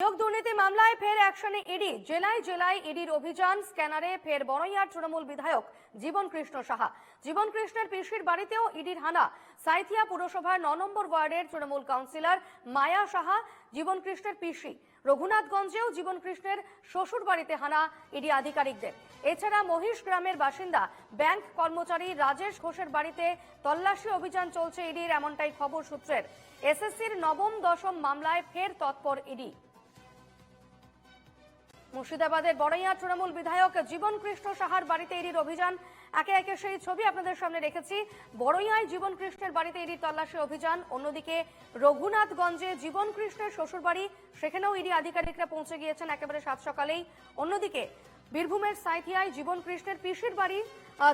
নিয়োগ দুর্নীতি মামলায় ফের অ্যাকশনে ইডি। জেলায় জেলায় ইডির অভিযান, স্ক্যানারে ফের বড়ইয়ার তৃণমূল বিধায়ক জীবন কৃষ্ণ সাহা। জীবন কৃষ্ণের পিসির বাড়িতেও ইডির হানা। সাইথিয়া পুরসভার ন নম্বর ওয়ার্ডের তৃণমূল কাউন্সিলর মায়া সাহা জীবন কৃষ্ণের পিসি। রঘুনাথগঞ্জেও জীবন কৃষ্ণের শ্বশুর বাড়িতে হানা ইডি আধিকারিকদের। এছাড়া মহিষ গ্রামের বাসিন্দা, ব্যাংক কর্মচারী রাজেশ ঘোষের বাড়িতে তল্লাশি অভিযান চলছে ইডির, এমনটাই খবর সূত্রের। এসএসসির নবম দশম মামলায় ফের তৎপর ইডি। মুর্শিদাবাদের বড়ইয়া তৃণমূল বিধায়ক জীবন কৃষ্ণ সাহার বাড়িতে ইডির অভিযান। একে একে সেই ছবি আপনাদের সামনে রেখেছি। বড়ইয়ায় জীবন কৃষ্ণের বাড়িতে ইডির তল্লাশি অভিযান। অন্যদিকে রঘুনাথগঞ্জে জীবন কৃষ্ণের শ্বশুর বাড়ি সেখানেও ইডি আধিকারিকরা পৌঁছে গিয়েছেন একেবারে সাত সকালেই। অন্যদিকে বীরভূমের সাইথিয়ায় জীবন কৃষ্ণের পিসির বাড়ি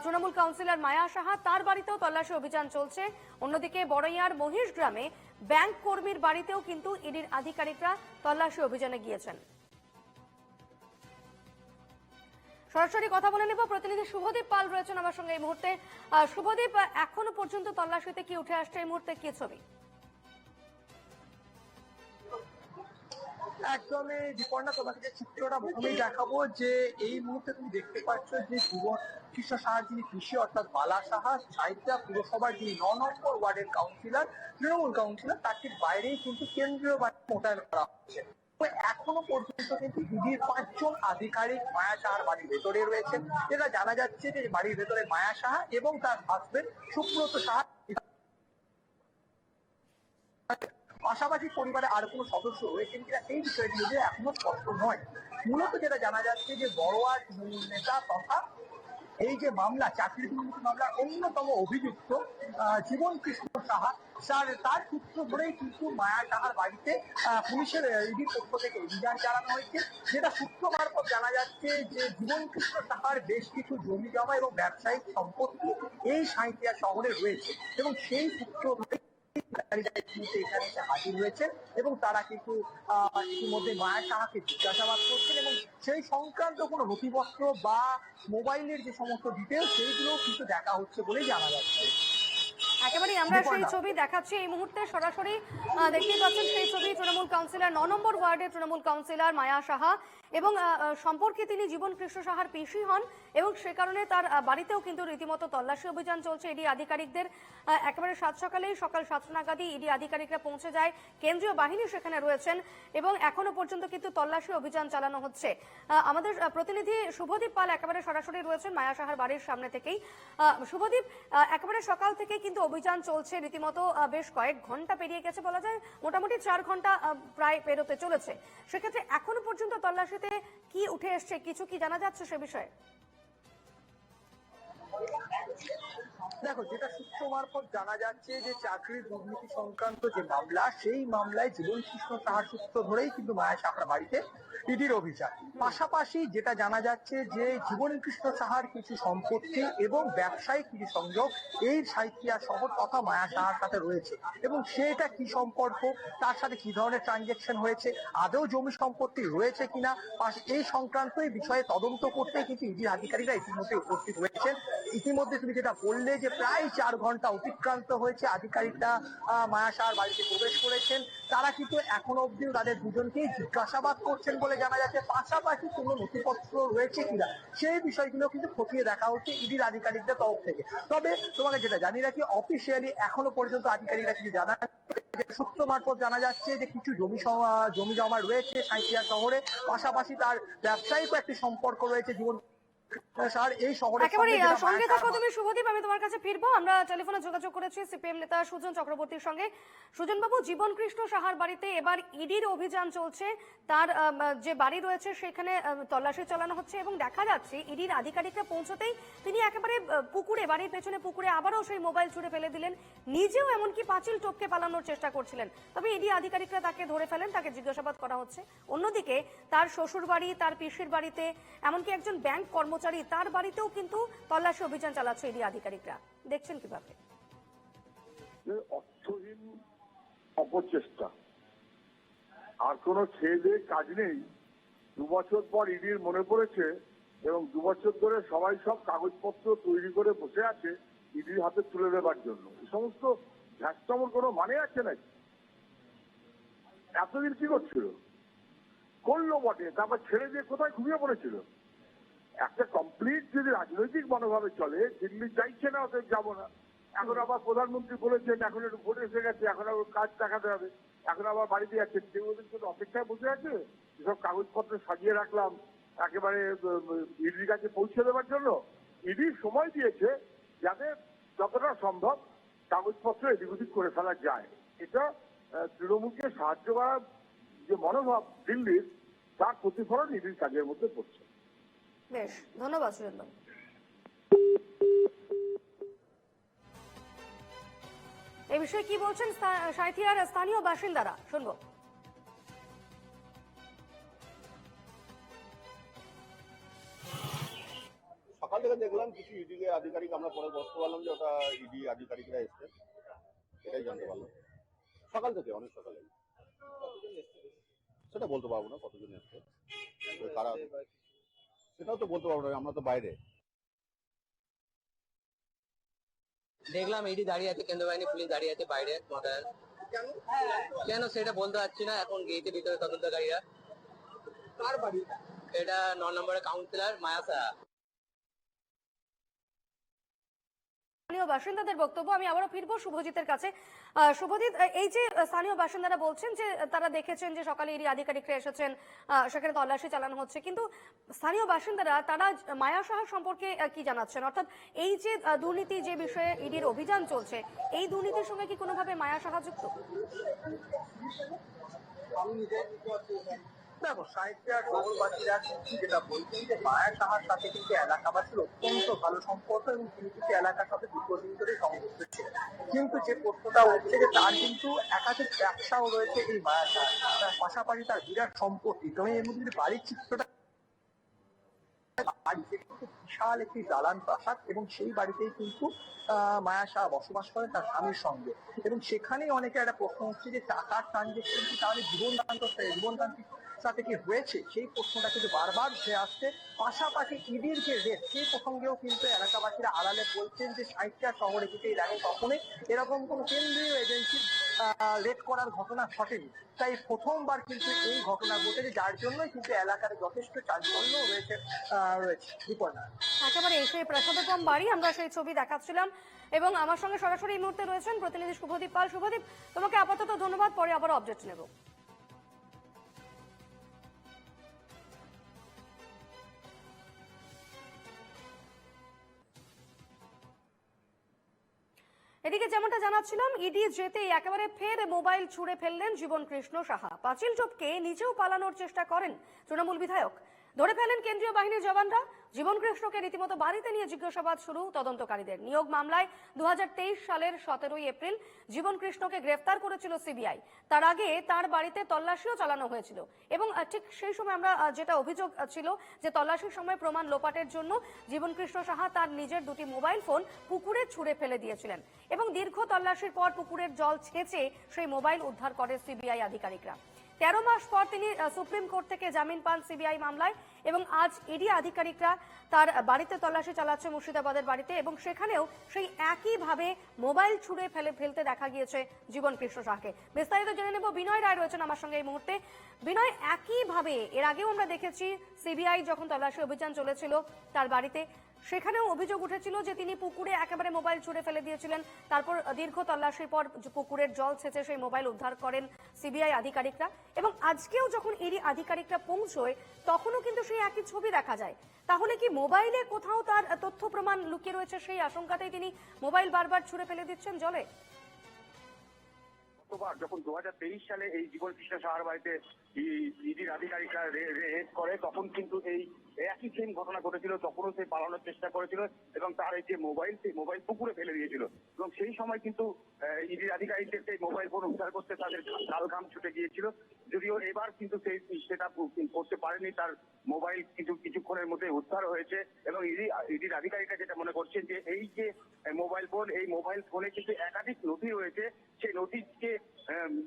তৃণমূল কাউন্সিলর মায়া সাহা, তার বাড়িতেও তল্লাশি অভিযান চলছে। অন্যদিকে বড়ইয়ার মহিষ গ্রামে ব্যাংক কর্মীর বাড়িতেও কিন্তু ইডির আধিকারিকরা তল্লাশি অভিযানে গিয়েছেন। সরাসরি কথা বলে নেব। প্রতিনিধি শুভদীপ পাল রয়েছেন আমার সঙ্গে এই মুহূর্তে। শুভদীপ এখনও পর্যন্ত তল্লাশিতে কি উঠে আসছে এই মুহূর্তে? কি ছবি? একদমই বিপর্ণা তোমাকে যে চিত্রটা প্রথমেই দেখাবো যে এই মুহূর্তে তুমি দেখতে পাচ্ছ যে যুবক কৃষ্ণ সাহার যিনি কৃষি অর্থাৎ বালা সাহা সাহিত্যা পুরসভার যিনি ন নম্বর ওয়ার্ডের কাউন্সিলর তৃণমূল কাউন্সিলর তার ঠিক বাইরেই কিন্তু কেন্দ্রীয় বাহিনী মোতায়েন করা হচ্ছে। এখনও পর্যন্ত কিন্তু ইডির পাঁচজন আধিকারিক মায়া সাহার বাড়ির ভেতরে রয়েছেন। যেটা জানা যাচ্ছে যে বাড়ির ভেতরে মায়া সাহা এবং তার হাজবেন্ড সুব্রত সাহা। পাশাপাশি পরিবারে আর কোনো সদস্য রয়েছেন কিনা সেই বিষয়টি এখনও স্পষ্ট নয়। মূলত যেটা জানা যাচ্ছে যে বড়োয়া তৃণমূল নেতা তথা এই যে মামলা, চাকরি মামলার অন্যতম অভিযুক্ত জীবন কৃষ্ণ সাহা, স্যার, তার সূত্র ধরেই কিন্তু মায়া সাহার বাড়িতে পুলিশের ইডির পক্ষ থেকে অভিযান চালানো হয়েছে। যেটা সূত্র মারফত জানা যাচ্ছে যে জীবন কৃষ্ণ সাহার বেশ কিছু জমি জমা এবং ব্যবসায়িক সম্পত্তি এই সাঁইথিয়া শহরে রয়েছে এবং সেই সূত্র ধরেই ইতিমধ্যে এখানে হাজির এবং তারা কিন্তু ইতিমধ্যে মায়া সাহাকে জিজ্ঞাসাবাদ করছেন এবং সেই সংক্রান্ত কোনো নথিপত্র বা মোবাইলের যে সমস্ত ডিটেলস সেইগুলো কিন্তু দেখা হচ্ছে বলেই জানা যাচ্ছে। একেবারেই আমরা সেই ছবি দেখাচ্ছি। এই মুহূর্তে সরাসরি আহ, দেখতেই পাচ্ছেন সেই ছবি তৃণমূল কাউন্সিলর ন নম্বর ওয়ার্ডের তৃণমূল কাউন্সিলর মায়া সাহা। এবং সম্পর্কে তিনি জীবন কৃষ্ণ সাহার পিসি হন এবং সে কারণে তার বাড়িতেও কিন্তু রীতিমতো তল্লাশি অভিযান চলছে। ইডি আধিকারিকদের একেবারে সাত সকালেই সকাল সাতটা নাগাদই ইডি আধিকারিকরা পৌঁছে যায়। কেন্দ্রীয় বাহিনী সেখানে রয়েছেন এবং এখনও পর্যন্ত কিন্তু তল্লাশি অভিযান চালানো হচ্ছে। আমাদের প্রতিনিধি শুভদীপ পাল একেবারে সরাসরি রয়েছেন মায়া সাহার বাড়ির সামনে থেকেই। শুভদীপ একেবারে সকাল থেকে কিন্তু অভিযান চলছে রীতিমতো বেশ কয়েক ঘণ্টা পেরিয়ে গেছে বলা যায়। মোটামুটি চার ঘণ্টা প্রায় পেরোতে চলেছে। সেক্ষেত্রে এখনও পর্যন্ত তল্লাশিতে কি উঠে এসছে কিছু কি জানা যাচ্ছে সে বিষয়ে? দেখো, যেটা সূত্র মারফত জানা যাচ্ছে যে চাকরির দুর্নীতি সংক্রান্ত যে মামলা, সেই মামলায় জীবন কৃষ্ণ তাহার সূত্র ধরেই কিন্তু মায়া সাহার বাড়িতে ইডির অভিযান। পাশাপাশি যেটা জানা যাচ্ছে যে জীবন কৃষ্ণ সাহার কিছু সম্পত্তি এবং ব্যবসায়িক কিছু সংযোগ এই সাহিত্যিয়া শহর তথা মায়া সাহার সাথে রয়েছে। এবং সেটা কি সম্পর্ক, তার সাথে কি ধরনের ট্রানজেকশন হয়েছে, আদৌ জমি সম্পত্তি রয়েছে কিনা এই সংক্রান্ত এই বিষয়ে তদন্ত করতে কিন্তু ইডির আধিকারিকরা ইতিমধ্যে উপস্থিত হয়েছেন। ইতিমধ্যে তুমি যেটা বললে যে প্রায় চার ঘণ্টা অতিক্রান্ত হয়েছে আধিকারিকরা আহ, মায়া সাহার বাড়িতে প্রবেশ করেছেন। তারা কিন্তু এখনও অব্দিও তাদের দুজনকেই জিজ্ঞাসাবাদ করছেন বলে জানা যাচ্ছে। পাশাপাশি কোনো নথিপত্র রয়েছে কিনা সেই বিষয়গুলো কিন্তু খতিয়ে দেখা হচ্ছে ইডির আধিকারিকদের তরফ থেকে। তবে তোমাকে যেটা জানি রাখি অফিসিয়ালি এখনও পর্যন্ত আধিকারিকরা কিছু জানা সূত্র মারফত জানা যাচ্ছে যে কিছু জমি জমি জমা রয়েছে সাঁইথিয়া শহরে। পাশাপাশি তার ব্যবসায়িক একটি সম্পর্ক রয়েছে জীবন স্যার এই শহরের একেবারে সঙ্গে যেটা সঙ্গে মায়া থাকো তুমি শুভদীপ আমি তোমার কাছে ফিরবো। আমরা টেলিফোনে যোগাযোগ করেছি সিপিএম নেতা সুজন চক্রবর্তীর সঙ্গে। সুজন বাবু জীবন কৃষ্ণ সাহার বাড়িতে এবার ইডির অভিযান চলছে। তার যে বাড়ি রয়েছে সেখানে তল্লাশি চালানো হচ্ছে এবং দেখা যাচ্ছে ইডির আধিকারিকরা পৌঁছতেই তিনি একেবারে পুকুরে বাড়ির পেছনে পুকুরে আবারও সেই মোবাইল ছুড়ে ফেলে দিলেন। নিজেও এমনকি পাঁচিল টপকে পালানোর চেষ্টা করছিলেন। তবে ইডি আধিকারিকরা তাকে ধরে ফেলেন তাকে জিজ্ঞাসাবাদ করা হচ্ছে। অন্যদিকে তার শ্বশুর বাড়ি তার পিসির বাড়িতে এমনকি একজন ব্যাংক কর্মচারী তার বাড়িতেও কিন্তু তল্লাশি অভিযান চালাচ্ছে ইডি আধিকারিকরা। দেখছেন কীভাবে? অর্থহীন অপচেষ্টা। আর কোনো ছেলে কাজ নেই। দু বছর পর ইডির মনে পড়েছে এবং দু বছর ধরে সবাই সব কাগজপত্র তৈরি করে বসে আছে ইডির হাতে তুলে দেবার জন্য। এই সমস্ত ঝ্যাস্তমর কোনো মানে আছে নাকি? এতদিন কি করছিল? করল বটে, তারপর ছেড়ে দিয়ে কোথায় ঘুমিয়ে পড়েছিল? একটা কমপ্লিট যদি রাজনৈতিক মনোভাবে চলে, দিল্লি চাইছে না, অতএব যাব না। এখন আবার প্রধানমন্ত্রী বলেছেন, এখন একটু ভোট এসে গেছে, এখন আবার কাজ দেখাতে হবে। এখন আবার বাড়িতে যাচ্ছেন। কেউ ওদের জন্য অপেক্ষায় বসে আছে? যেসব কাগজপত্র সাজিয়ে রাখলাম, একেবারে ইডির কাছে পৌঁছে দেওয়ার জন্য? ইডি সময় দিয়েছে যাতে যতটা সম্ভব কাগজপত্র এদিক ওদিক করে ফেলা যায়। এটা তৃণমূলকে সাহায্য করার যে মনোভাব দিল্লির, তার প্রতিফলন ইডির কাজের মধ্যে পড়ছে। বেশ, ধন্যবাদ সুরেন্দ্র এই বিষয়ে কি বলছেন স্থা- সাঁইথিয়ার স্থানীয় বাসিন্দারা? শুনব। সকাল থেকে দেখলাম কিছু ইডি আধিকারিক, আমরা পরে বসতে পারলাম যে ওটা ইডি আধিকারিকরা এসছে। এটাই জানতে পারলাম। সকাল থেকে, অনেক সকালে। সেটা বলতে পারব না কতজন এসছে। কারা সেটাও তো বলতে পারব না আমরা তো বাইরে। দেখলাম ইডি দাঁড়িয়ে আছে কেন্দ্র বাহিনী পুলিশ দাঁড়িয়ে আছে বাইরে মোটার কেন সেটা বলতে পারছি না এখন গেইটের ভিতরে তদন্তকারীরা। কার বাড়ি? এটা ন নম্বরের কাউন্সিলর মায়া সাহা। স্থানীয় বাসিন্দাদের বক্তব্য আমি আবারও ফিরবো শুভজিতের কাছে। শুভজিৎ এই যে স্থানীয় বাসিন্দারা বলছেন যে, তারা দেখেছেন যে সকালে ইডি আধিকারিকরা এসেছেন সেখানে তল্লাশি চালানো হচ্ছে। কিন্তু স্থানীয় বাসিন্দারা, তারা মায়া সাহা সম্পর্কে কি জানাচ্ছেন? অর্থাৎ এই যে দুর্নীতি যে বিষয়ে ইডির অভিযান চলছে, এই দুর্নীতির সঙ্গে কি কোনোভাবে মায়া সাহা যুক্ত? দেখো কিন্তু যেটা বলছেন যে সাহার সাথে কিন্তু এলাকাবাসীর অত্যন্ত ভালো সম্পর্ক এবং তিনি কিন্তু এলাকার সাথে দীর্ঘদিন ধরে সংযুক্ত ছিলেন। কিন্তু যে প্রশ্নটা উঠছে যে তার কিন্তু একাধিক ব্যবসাও রয়েছে এই সাহার পাশাপাশি তার বিরাট সম্পত্তি। এর মধ্যে বাড়ির চিত্রটা বিশাল একটি দালান প্রাসাদ এবং সেই বাড়িতেই কিন্তু মায়া শাহ বসবাস করেন তার স্বামীর সঙ্গে। এবং সেখানেই অনেকে একটা প্রশ্ন হচ্ছে যে টাকার ট্রানজেকশন কি তাহলে জীবনদান্ত জীবনদান্তিক সাথে কি হয়েছে? সেই প্রশ্নটা কিন্তু বারবার উঠে আসছে। পাশাপাশি ইডির যে রেট, সেই প্রসঙ্গেও কিন্তু এলাকাবাসীরা আড়ালে বলছেন যে সাহিত্যা শহরে কিন্তু এর আগে কখনোই এরকম কোনো কেন্দ্রীয় এজেন্সির রেট করার ঘটনা ঘটেনি। তাই প্রথমবার কিন্তু এই ঘটনা ঘটেছে, যার জন্য কিন্তু এলাকার যথেষ্ট চাঞ্চল্য রয়েছে রয়েছে। বিপর্ণা একেবারে সেই প্রাসাদোপম বাড়ি, আমরা সেই ছবি দেখাচ্ছিলাম। এবং আমার সঙ্গে সরাসরি এই মুহূর্তে রয়েছেন প্রতিনিধি শুভদীপ পাল। শুভদীপ, তোমাকে আপাতত ধন্যবাদ, পরে আবার আপডেট নেব। এদিকে যেমনটা জানাচ্ছিলাম, ইডি যেতেই একেবারে ফের মোবাইল ছুঁড়ে ফেললেন জীবন কৃষ্ণ সাহা। পাঁচিল টপকে নিজেও পালানোর চেষ্টা করেন তৃণমূল বিধায়ক। ধরে ফেলেন কেন্দ্রীয় বাহিনীর জওয়ানরা। জীবন কৃষ্ণকে রীতিমতো বাড়িতে নিয়ে জিজ্ঞাসাবাদ শুরু তদন্তকারীদের। নিয়োগ মামলায় দু সালের সতেরোই এপ্রিল জীবন কৃষ্ণকে গ্রেফতার করেছিল সিবিআই। তার আগে তার বাড়িতে তল্লাশিও চালানো হয়েছিল। এবং ঠিক সেই সময় আমরা যেটা অভিযোগ ছিল যে তল্লাশির সময় প্রমাণ লোপাটের জন্য জীবন কৃষ্ণ সাহা তার নিজের দুটি মোবাইল ফোন পুকুরে ছুঁড়ে ফেলে দিয়েছিলেন। এবং দীর্ঘ তল্লাশির পর পুকুরের জল ছেঁচে সেই মোবাইল উদ্ধার করে সিবিআই আধিকারিকরা। তেরো মাস পর তিনি সুপ্রিম কোর্ট থেকে জামিন পান সিবিআই মামলায় এবং আজ ইডি আধিকারিকরা তার বাড়িতে তল্লাশি চালাচ্ছে মুর্শিদাবাদের বাড়িতে এবং সেখানেও সেই একইভাবে মোবাইল ছুঁড়ে ফেলে, ফেলতে দেখা গিয়েছে জীবন কৃষ্ণ শাহকে। বিস্তারিত জেনে নেব, বিনয় রায় রয়েছেন আমার সঙ্গে এই মুহূর্তে। বিনয়, একইভাবে এর আগেও আমরা দেখেছি সিবিআই যখন তল্লাশি অভিযান চলেছিল তার বাড়িতে সেখানেও অভিযোগ উঠেছিল যে তিনি পুকুরে একেবারে মোবাইল ছুঁড়ে ফেলে দিয়েছিলেন। তারপর দীর্ঘ তল্লাশির পর পুকুরের জল ছেঁচে সেই মোবাইল উদ্ধার করেন সিবিআই আধিকারিকরা। এবং আজকেও যখন ইডি আধিকারিকরা পৌঁছয়, তখনও কিন্তু সেই একই ছবি দেখা যায়। তাহলে কি মোবাইলে কোথাও তার তথ্য প্রমাণ লুকিয়ে রয়েছে সেই আশঙ্কাতেই তিনি মোবাইল বারবার ছুঁড়ে ফেলে দিচ্ছেন জলে? যখন দু সালে এই জীবন কৃষ্ণ সাহার বাড়িতে ইডির আধিকারিকরা রেড করে, তখন কিন্তু এই একই সেম ঘটনা ঘটেছিল, তখনও সে পালানোর চেষ্টা করেছিল এবং তার এই যে মোবাইল সেই মোবাইল পুকুরে ফেলে দিয়েছিল। এবং সেই সময় কিন্তু ইডির আধিকারিকদের সেই মোবাইল ফোন উদ্ধার করতে তাদের লাল ঘাম ছুটে গিয়েছিল। যদিও এবার কিন্তু সেই সেটা করতে পারেনি, তার মোবাইল কিছু কিছুক্ষণের মধ্যে উদ্ধার হয়েছে এবং ইডি, ইডির আধিকারিকরা যেটা মনে করছেন যে এই যে মোবাইল ফোন এই মোবাইল ফোনে কিন্তু একাধিক নথি রয়েছে। সেই নথিকে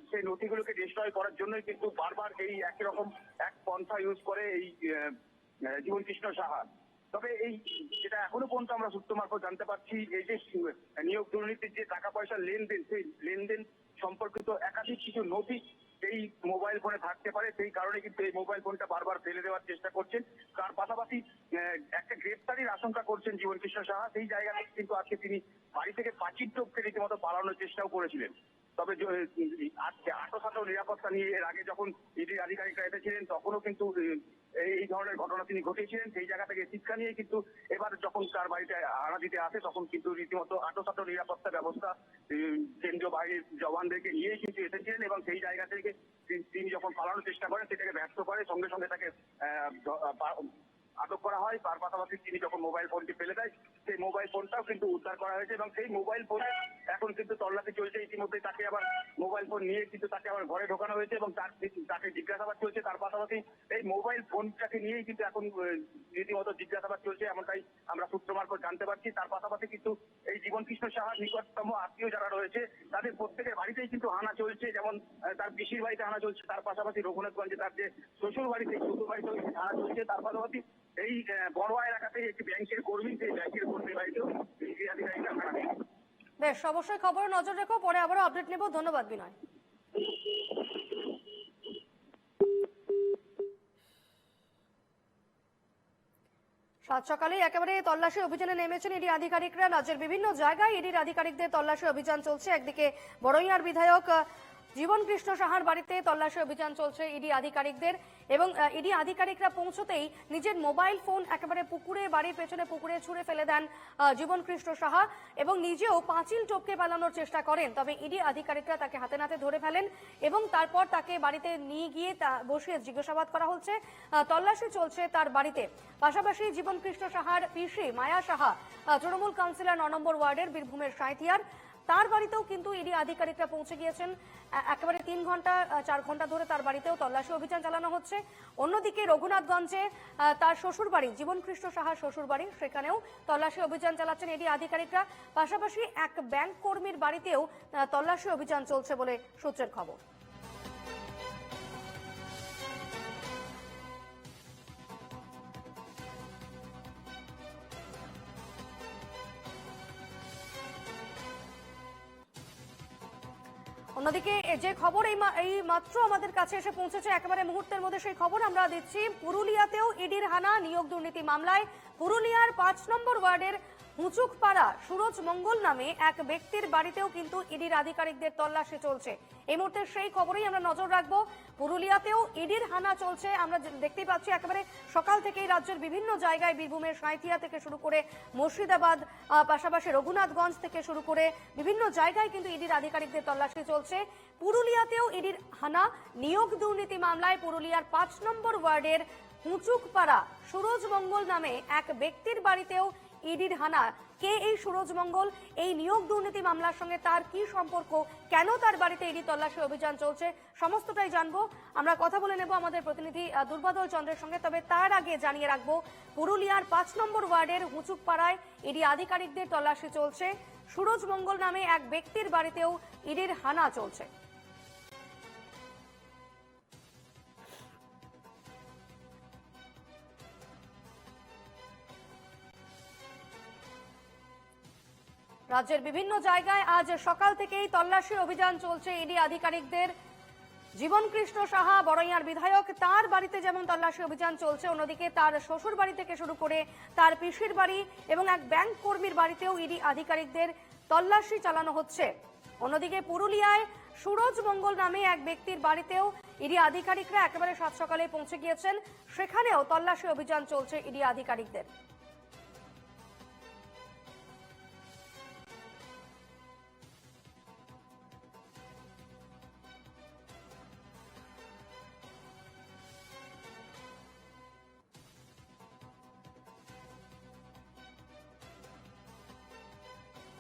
সেই নথিগুলোকে ডিস্ট্রয় করার জন্যই কিন্তু বারবার এই একই রকম এক পন্থা ইউজ করে এই জীবন কৃষ্ণ সাহা। তবে এই যেটা এখনও পর্যন্ত আমরা সূত্র মারফত জানতে পারছি, এই যে নিয়োগ দুর্নীতির যে টাকা পয়সার লেনদেন, সেই লেনদেন সম্পর্কিত একাধিক কিছু নথি সেই মোবাইল ফোনে থাকতে পারে। সেই কারণে কিন্তু এই মোবাইল ফোনটা বারবার ফেলে দেওয়ার চেষ্টা করছেন। তার পাশাপাশি একটা গ্রেপ্তারির আশঙ্কা করছেন জীবন কৃষ্ণ সাহা। সেই জায়গা থেকে কিন্তু আজকে তিনি বাড়ি থেকে পাচির টপকে রীতিমতো পালানোর চেষ্টাও করেছিলেন। তবে আজকে আটোসাটো নিরাপত্তা নিয়ে এর আগে যখন ইডির আধিকারিকরা এসেছিলেন, তখনও কিন্তু এই ধরনের ঘটনা তিনি ঘটিয়েছিলেন। সেই জায়গা থেকে শিক্ষা নিয়ে কিন্তু এবার যখন তার বাড়িতে আড়া দিতে আসে, তখন কিন্তু রীতিমতো আটোসাটো নিরাপত্তা ব্যবস্থা কেন্দ্রীয় বাহিনীর জওয়ানদেরকে নিয়েই কিন্তু এসেছিলেন এবং সেই জায়গা থেকে তিনি- যখন পালানোর চেষ্টা করেন, সেটাকে ব্যর্থ করে, সঙ্গে সঙ্গে তাকে আটক করা হয়। তার পাশাপাশি তিনি যখন মোবাইল ফোনটি ফেলে দেয়, সেই মোবাইল ফোনটাও কিন্তু উদ্ধার করা হয়েছে এবং সেই মোবাইল ফোনে এখন কিন্তু তল্লাশি চলছে। ইতিমধ্যে তাকে আবার মোবাইল ফোন নিয়ে কিন্তু তাকে আবার ঘরে ঢোকানো হয়েছে এবং তার তাকে জিজ্ঞাসাবাদ চলছে। তার পাশাপাশি এই মোবাইল ফোনটাকে নিয়েই কিন্তু এখন রীতিমতো জিজ্ঞাসাবাদ চলছে এমনটাই আমরা সূত্র মারফত জানতে পারছি। তার পাশাপাশি কিন্তু এই জীবন কৃষ্ণ সাহার নিকটতম আত্মীয় যারা রয়েছে, তাদের প্রত্যেকের বাড়িতেই কিন্তু হানা চলছে। যেমন তার পিসির বাড়িতে হানা চলছে। তার পাশাপাশি রঘুনাথগঞ্জে তার যে শ্বশুর বাড়িতে শ্বশুর বাড়িতেও হানা চলছে তার পাশাপাশি এই বড়োয়া এলাকাতে একটি ব্যাংকের কর্মী, সেই ব্যাংকের কর্মীর বাড়িতেও আধিকারিকরা হানা দিয়েছে। বেশ, অবশ্যই খবরে নজর রেখো, পরে আবারও আপডেট নেব। ধন্যবাদ, বিনয়। সাত একেবারে তল্লাশি অভিযানে নেমেছেন ইডি আধিকারিকরা। রাজ্যের বিভিন্ন জায়গায় ইডির আধিকারিকদের তল্লাশি অভিযান চলছে। একদিকে বড়ইয়ার বিধায়ক জীবন কৃষ্ণ সাহার বাড়িতে তল্লাশি অভিযান চলছে ইডি আধিকারিকদের এবং ইডি আধিকারিকরা পৌঁছতেই নিজের মোবাইল ফোন একেবারে পুকুরে, বাড়ির পেছনে পুকুরে ছুঁড়ে ফেলে দেন জীবন কৃষ্ণ সাহা এবং নিজেও পাঁচিল টপকে পালানোর চেষ্টা করেন। তবে ইডি আধিকারিকরা তাকে হাতে নাতে ধরে ফেলেন এবং তারপর তাকে বাড়িতে নিয়ে গিয়ে তা বসিয়ে জিজ্ঞাসাবাদ করা হচ্ছে। তল্লাশি চলছে তার বাড়িতে। পাশাপাশি জীবন কৃষ্ণ সাহার পিসি মায়া সাহা তৃণমূল কাউন্সিলর ন নম্বর ওয়ার্ডের বীরভূমের সাঁথিয়ার তার বাড়িতেও কিন্তু ইডি আধিকারিকরা পৌঁছে গিয়েছেন। একেবারে তিন ঘণ্টা চার ঘণ্টা ধরে তার বাড়িতেও তল্লাশি অভিযান চালানো হচ্ছে। অন্যদিকে রঘুনাথগঞ্জে তার শ্বশুর বাড়ি জীবনকৃষ্ণ সাহার শ্বশুর বাড়ি সেখানেও তল্লাশি অভিযান চালাচ্ছেন ইডি আধিকারিকরা। পাশাপাশি এক ব্যাংক কর্মীর বাড়িতেও তল্লাশি অভিযান চলছে বলে সূত্রের খবর। অন্যদিকে যে খবর, এই মাত্র আমাদের কাছে এসে পৌঁছেছে একেবারে মুহূর্তের মধ্যে সেই খবর। আমরা দিচ্ছি পুরুলিয়াতেও ইডির হানা নিয়োগ দুর্নীতি মামলায়। পুরুলিয়ার পাঁচ নম্বর ওয়ার্ডের হুচুকপাড়া সুরজ মঙ্গল নামে এক ব্যক্তির বাড়িতেও কিন্তু ইডির আধিকারিকদের তল্লাশি চলছে। এই মুহূর্তে সেই খবরেই আমরা নজর রাখব। পুরুলিয়াতেও ইডির হানা চলছে। আমরা দেখতেই পাচ্ছি একেবারে সকাল থেকেই রাজ্যের বিভিন্ন জায়গায় বীরভূমের সাঁথিয়া থেকে শুরু করে মুর্শিদাবাদ পাশাপাশি রঘুনাথগঞ্জ থেকে শুরু করে বিভিন্ন জায়গায় কিন্তু ইডির আধিকারিকদের তল্লাশি চলছে। পুরুলিয়াতেও ইডির হানা নিয়োগ দুর্নীতি মামলায় পুরুলিয়ার পাঁচ নম্বর ওয়ার্ডের হুচুকপাড়া সুরজ মঙ্গল নামে এক ব্যক্তির বাড়িতেও ইডির হানা কে এই সুরজ মঙ্গল? এই নিয়োগ দুর্নীতি মামলার সঙ্গে তার কি সম্পর্ক? কেন তার বাড়িতে ইডি তল্লাশি অভিযান চলছে? সমস্তটাই জানব। আমরা কথা বলে নেব আমাদের প্রতিনিধি দুর্বাদল চন্দ্রের সঙ্গে, তবে তার আগে জানিয়ে রাখব, পুরুলিয়ার পাঁচ নম্বর ওয়ার্ডের হুচুকপাড়ায় ইডি আধিকারিকদের তল্লাশি চলছে। সুরজ মঙ্গল নামে এক ব্যক্তির বাড়িতেও ইডির হানা চলছে। রাজ্যের বিভিন্ন জায়গায় আজ সকাল থেকেই তল্লাশি অভিযান চলছে। ইডি আধিকারিকদের জীবন কৃষ্ণ সাহা, বড়ইয়ার বিধায়ক, তার বাড়িতে যেমন তল্লাশি অভিযান চলছে, অন্যদিকে তার শ্বশুর বাড়ি থেকে শুরু করে তার পিসির বাড়ি এবং এক ব্যাংক কর্মীর বাড়িতেও ইডি আধিকারিকদের তল্লাশি চালানো হচ্ছে। অন্যদিকে পুরুলিয়ায় সুরজ মঙ্গল নামে এক ব্যক্তির বাড়িতেও ইডি আধিকারিকরা একেবারে সাত সকালে পৌঁছে গিয়েছেন। সেখানেও তল্লাশি অভিযান চলছে ইডি আধিকারিকদের।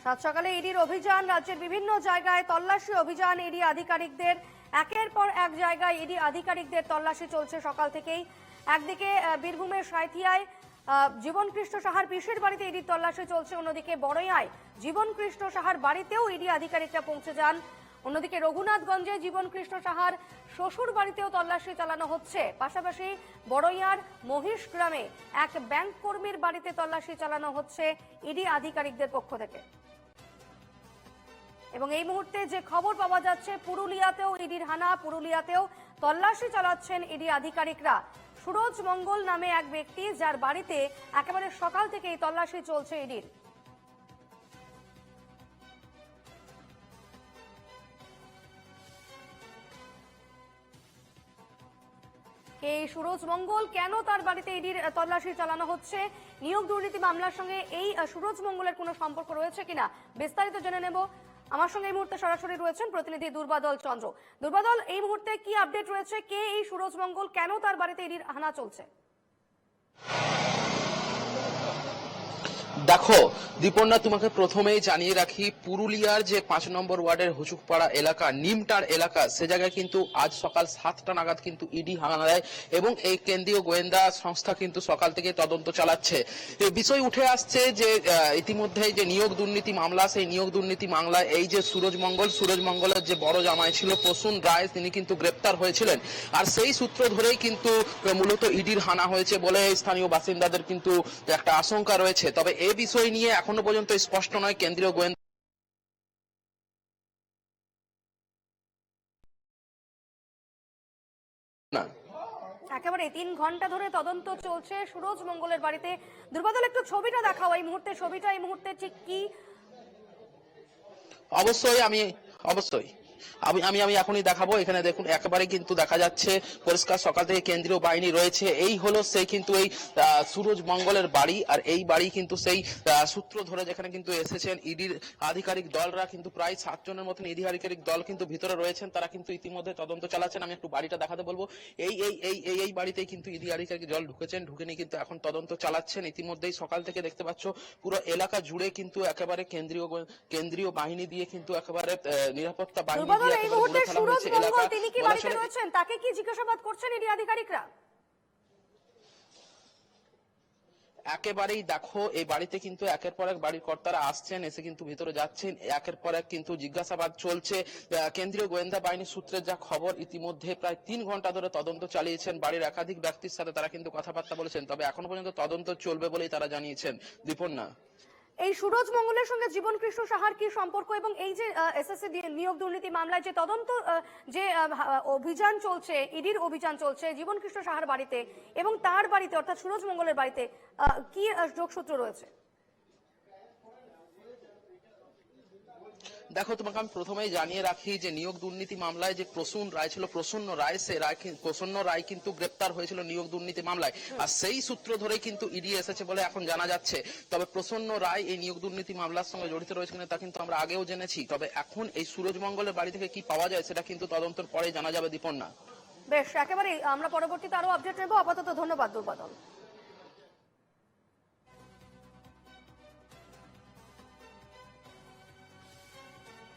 সাত সকালে ইডির অভিযান রাজ্যের বিভিন্ন জায়গায় তল্লাশি অভিযান ইডি আধিকারিকদের। একের পর এক জায়গায় ইডি আধিকারিকদের তল্লাশি চলছে সকাল থেকেই। একদিকে বীরভূমের সাঁথিয়ায় আহ, জীবন কৃষ্ণ সাহার পিসের বাড়িতে ইডির তল্লাশি চলছে অন্যদিকে বড়ইয়ায় জীবন কৃষ্ণ সাহার বাড়িতেও ইডি আধিকারিকরা পৌঁছে যান। অন্যদিকে রঘুনাথগঞ্জে জীবন কৃষ্ণ সাহার শ্বশুর বাড়িতেও তল্লাশি চালানো হচ্ছে। পাশাপাশি বড়ইয়ার মহিষ গ্রামে এক ব্যাংক কর্মীর বাড়িতে তল্লাশি চালানো হচ্ছে ইডি আধিকারিকদের পক্ষ থেকে। এবং এই মুহূর্তে যে খবর পাওয়া যাচ্ছে, পুরুলিয়াতেও ইডির হানা, পুরুলিয়াতেও তল্লাশি চালাচ্ছেন ইডি আধিকারিকরা। সুরজ মঙ্গল নামে এক ব্যক্তি যার বাড়িতে একেবারে সকাল থেকেই তল্লাশি চলছে ইডির। এই সুরজ মঙ্গল, কেন তার বাড়িতে ইডির তল্লাশি চালানো হচ্ছে? নিয়োগ দুর্নীতি মামলার সঙ্গে এই সুরজ মঙ্গলের কোনো সম্পর্ক রয়েছে কিনা? বিস্তারিত জেনে নেব। আমার সঙ্গে এই মুহূর্তে সরাসরি রয়েছেন প্রতিনিধি দুর্বাদল চন্দ্র। দুর্বাদল, এই মুহূর্তে কি আপডেট রয়েছে? কে এই সুরজ মঙ্গল? কেন তার বাড়িতে ইডির হানা চলছে? দেখো, দীপন্না, তোমাকে প্রথমেই জানিয়ে রাখি, পুরুলিয়ার যে পাঁচ নম্বর ওয়ার্ডের হুচুকপাড়া এলাকা, নিমটার এলাকা, সে জায়গায় কিন্তু আজ সকাল সাতটা নাগাদ কিন্তু ইডি হানা দেয় এবং এই কেন্দ্রীয় গোয়েন্দা সংস্থা কিন্তু সকাল থেকে তদন্ত চালাচ্ছে। বিষয় উঠে আসছে যে ইতিমধ্যে যে নিয়োগ দুর্নীতি মামলা, সেই নিয়োগ দুর্নীতি মামলায় এই যে সুরজ মঙ্গল, সুরজ মঙ্গলের যে বড় জামাই ছিল প্রসূন রায় তিনি কিন্তু গ্রেপ্তার হয়েছিলেন। আর সেই সূত্র ধরেই কিন্তু মূলত ইডির হানা হয়েছে বলে স্থানীয় বাসিন্দাদের কিন্তু একটা আশঙ্কা রয়েছে। তবে এ বিষয় নিয়ে এখনও পর্যন্ত স্পষ্ট নয়। কেন্দ্রীয় গোয়েন্দা না। একেবারে তিন ঘণ্টা ধরে তদন্ত চলছে। সুরজ মঙ্গলের বাড়িতে দুর্বাদল একটু ছবিটা দেখাও এই মুহূর্তে। ছবিটা এই মুহূর্তে ঠিক কি? অবশ্যই আমি অবশ্যই। আমি আমি আমি এখনই দেখাবো। এখানে দেখুন, একেবারে কিন্তু দেখা যাচ্ছে পরিষ্কার সকাল থেকে কেন্দ্রীয় বাহিনী রয়েছে। এই হলো সেই কিন্তু এই সুরজ মঙ্গলের বাড়ি, আর এই বাড়ি কিন্তু সেই সূত্র ধরে যেখানে কিন্তু এসেছেন ইডির আধিকারিক দলরা, কিন্তু প্রায় সাতজনের মতন ইডি আধিকারিক দল কিন্তু ভিতরে রয়েছেন। তারা কিন্তু ইতিমধ্যে তদন্ত চালাচ্ছেন। আমি একটু বাড়িটা দেখাতে বলব। এই এই এই এই এই বাড়িতেই কিন্তু ইডি আধিকারিক দল ঢুকেছেন। ঢুকে নিয়ে কিন্তু এখন তদন্ত চালাচ্ছেন। ইতিমধ্যেই সকাল থেকে দেখতে পাচ্ছ, পুরো এলাকা জুড়ে কিন্তু একেবারে কেন্দ্রীয় কেন্দ্রীয় বাহিনী দিয়ে কিন্তু একেবারে নিরাপত্তা বাহিনী দিয়ে এই মুহূর্তে সুরজ মঙ্গল তিনি কি বাড়িতে রয়েছেন? তাকে কি জিজ্ঞাসাবাদ করছেন ইডি আধিকারিকরা? একেবারেই দেখো এই বাড়িতে কিন্তু একের পর এক বাড়ির কর্তারা আসছেন এসে কিন্তু ভিতরে যাচ্ছেন একের পর এক কিন্তু জিজ্ঞাসাবাদ চলছে। কেন্দ্রীয় গোয়েন্দা বাহিনীর সূত্রের যা খবর ইতিমধ্যে প্রায় তিন ঘণ্টা ধরে তদন্ত চালিয়েছেন বাড়ির একাধিক ব্যক্তির সাথে তারা কিন্তু কথাবার্তা বলেছেন তবে এখনও পর্যন্ত তদন্ত চলবে বলেই তারা জানিয়েছেন। দীপন্না? এই সুরজ মঙ্গলের সঙ্গে জীবন কৃষ্ণ সাহার কি সম্পর্ক এবং এই যে এসএসসি নিয়োগ দুর্নীতি মামলায় যে তদন্ত যে অভিযান চলছে, ইডির অভিযান চলছে জীবন কৃষ্ণ সাহার বাড়িতে এবং তার বাড়িতে, অর্থাৎ সুরজ মঙ্গলের বাড়িতে কি যোগসূত্র রয়েছে? দেখো তোমাকে আমি প্রথমেই জানিয়ে রাখি যে নিয়োগ দুর্নীতি মামলায় যে প্রসূন রায় ছিল প্রসন্ন রায় সে রায় প্রসন্ন রায় কিন্তু গ্রেপ্তার হয়েছিল নিয়োগ দুর্নীতি মামলায়। আর সেই সূত্র ধরেই কিন্তু ইডি এসেছে বলে এখন জানা যাচ্ছে। তবে প্রসন্ন রায় এই নিয়োগ দুর্নীতি মামলার সঙ্গে জড়িত রয়েছে কিনা তা কিন্তু আমরা আগেও জেনেছি। তবে এখন এই সুরজ মঙ্গলের বাড়ি থেকে কি পাওয়া যায় সেটা কিন্তু তদন্তের পরে জানা যাবে দীপন্না। বেশ একেবারে আমরা পরবর্তীতে আরও আপডেট নেব। আপাতত ধন্যবাদ দুর্বাদল